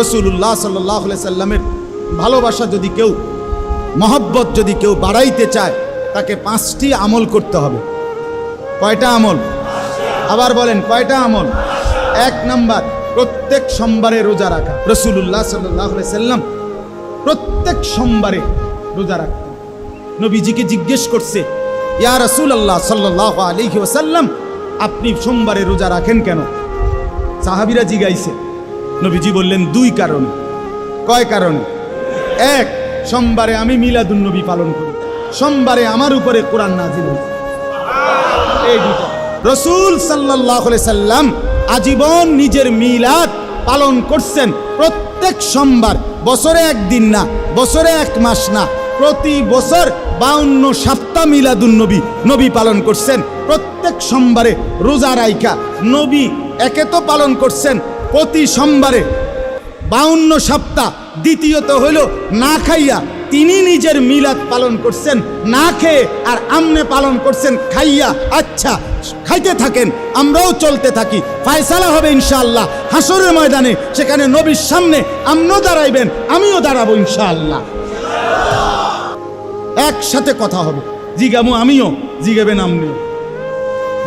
রসুল্লাহ সাল্লাহ সাল্লামের ভালোবাসা যদি কেউ, মহব্বত যদি কেউ বাড়াইতে চায়, তাকে পাঁচটি আমল করতে হবে। কয়টা আমল? আবার বলেন, কয়টা আমল? এক নাম্বার, প্রত্যেক সোমবারে রোজা রাখা। রসুল্লাহ সাল্লাহ সাল্লাম প্রত্যেক সোমবারে রোজা রাখতেন। নবীজিকে জিজ্ঞেস করছে, ইয়া রসুল আল্লাহ সাল্লাহ আলহি ওসাল্লাম আপনি সোমবারে রোজা রাখেন কেন? সাহাবিরা জিগাইছে নবীজি বললেন, দুই কারণ। কয় কারণ? এক, সোমবারে আমি মিলাদুন নবী পালন করি। সোমবারে আমার উপরে কোরআন নাজিল হয়েছে রসুল সাল্লাহ সাল্লাম আজীবন নিজের মিলাদ পালন করছেন প্রত্যেক সোমবার। বছরে একদিন না, বছরে এক মাস না। প্রতি বছর বাউন্ন সপ্তাহ মিলাদুন নবী নবী পালন করছেন। প্রত্যেক সোমবারে রোজা রাইকা নবী একে তো পালন করছেন। প্রতি সোমবারে বাউন্ন সপ্তাহ, দ্বিতীয়ত হইল না খাইয়া তিনি নিজের মিলাদ পালন করছেন, না খেয়ে আর আমনে পালন করছেন, খাইয়া আচ্ছা খাইতে থাকেন, আমরাও চলতে থাকি। ফায়সালা হবে ইনশাআল্লাহ। হাসরের ময়দানে সেখানে নবীর সামনে আমনও দাঁড়াইবেন, আমিও দাঁড়াবো ইনশাআল্লাহ। একসাথে কথা হবে। জিগামু আমিও, জিগাবেন আমনিও।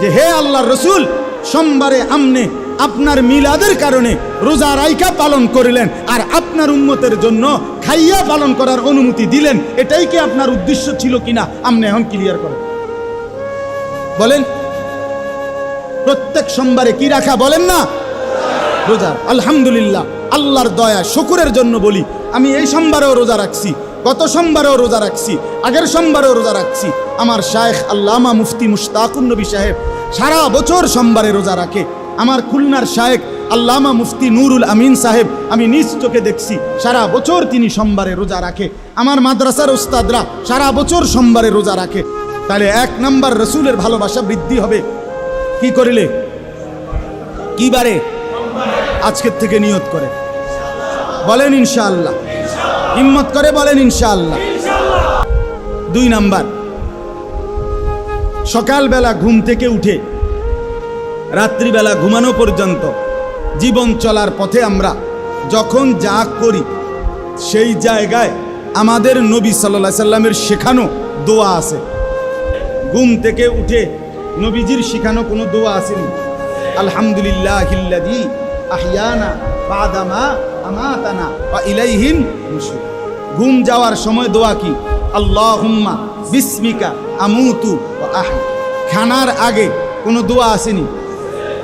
যে হে আল্লাহর রসুল, সোমবারে আমনে আপনার মিলাদের কারণে রোজা রাইকা পালন করিলেন আর আপনার উন্মতের জন্য খাইয়া পালন করার অনুমতি দিলেন, এটাই কি আপনার উদ্দেশ্য ছিল কিনা? আপনি এখন ক্লিয়ার করেন। বলেন, প্রত্যেক সোমবারে কি রাখা বলেন না? রোজা। আলহামদুলিল্লাহ, আল্লাহর দয়া, শুকুরের জন্য বলি, আমি এই সোমবারেও রোজা রাখছি, গত সোমবারেও রোজা রাখছি, আগের সোমবারেও রোজা রাখছি। আমার শায়েখ আল্লামা মুফতি মুশতাকুন নবী সাহেব সারা বছর সোমবারে রোজা রাখে। আমার খুলনার শায়েখ আল্লামা মুফতি নুরুল আমিন সাহেব, আমি নিজ চোখে দেখছি, সারা বছর তিনি সোমবারে রোজা রাখে। আমার মাদ্রাসার ওস্তাদরা সারা বছর সোমবারে রোজা রাখে। তাহলে এক নাম্বার রসুলের ভালোবাসা বৃদ্ধি হবে। কি করিলে? কি বারে? আজকের থেকে নিয়ত করে। বলেন ইনশাআল্লাহ। হিম্মত করে বলেন ইনশাআল্লাহ। দুই নাম্বার। সকালবেলা ঘুম থেকে উঠে রাত্রিবেলা ঘুমানো পর্যন্ত জীবন চলার পথে আমরা যখন যা করি, সেই জায়গায় আমাদের নবী সাল্লা সাল্লামের শেখানো দোয়া আছে। ঘুম থেকে উঠে নবীজির শেখানো কোনো দোয়া আসেনি। আলহামদুলিল্লাহ হিল্লাদি আহিয়ানা বাদামা আমাতানা বা ইলাইহিন ঘুম যাওয়ার সময় দোয়া কি? আল্লাহুম্মা বিস্মিকা আমুতু আহ খানার আগে কোনো দোয়া আসেনি?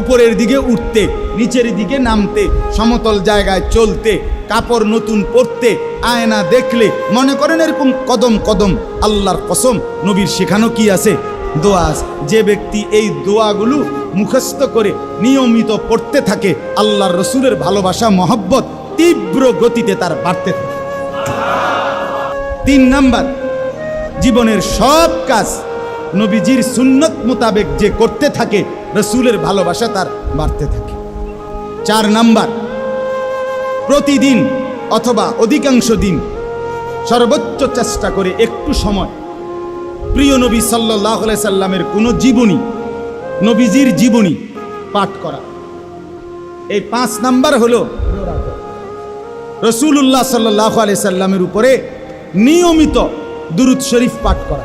উপরের দিকে উঠতে, নিচের দিকে নামতে, সমতল জায়গায় চলতে, কাপড় নতুন পরতে, আয়না দেখলে মনে করেন এরকম কদম কদম আল্লাহর কসম, নবীর শেখানো কি আছে? দোয়া যে ব্যক্তি এই দোয়াগুলো মুখস্থ করে নিয়মিত পড়তে থাকে, আল্লাহর রসুলের ভালোবাসা, মহব্বত তীব্র গতিতে তার বাড়তে থাকে। তিন নাম্বার, জীবনের সব কাজ নবীজির সুন্নত মোতাবেক যে করতে থাকে রসুলের ভালোবাসা তার বাড়তে থাকে। চার নাম্বার, প্রতিদিন অথবা অধিকাংশ দিন সর্বোচ্চ চেষ্টা করে একটু সময়। প্রিয় নবী সাল্লাহ সাল্লামের কোনো জীবনী, নবীজির জীবনী পাঠ করা। এই পাঁচ নাম্বার হলো রসুল্লাহ সাল্লাহ আলি সাল্লামের উপরে নিয়মিত দুরুদ শরীফ পাঠ করা।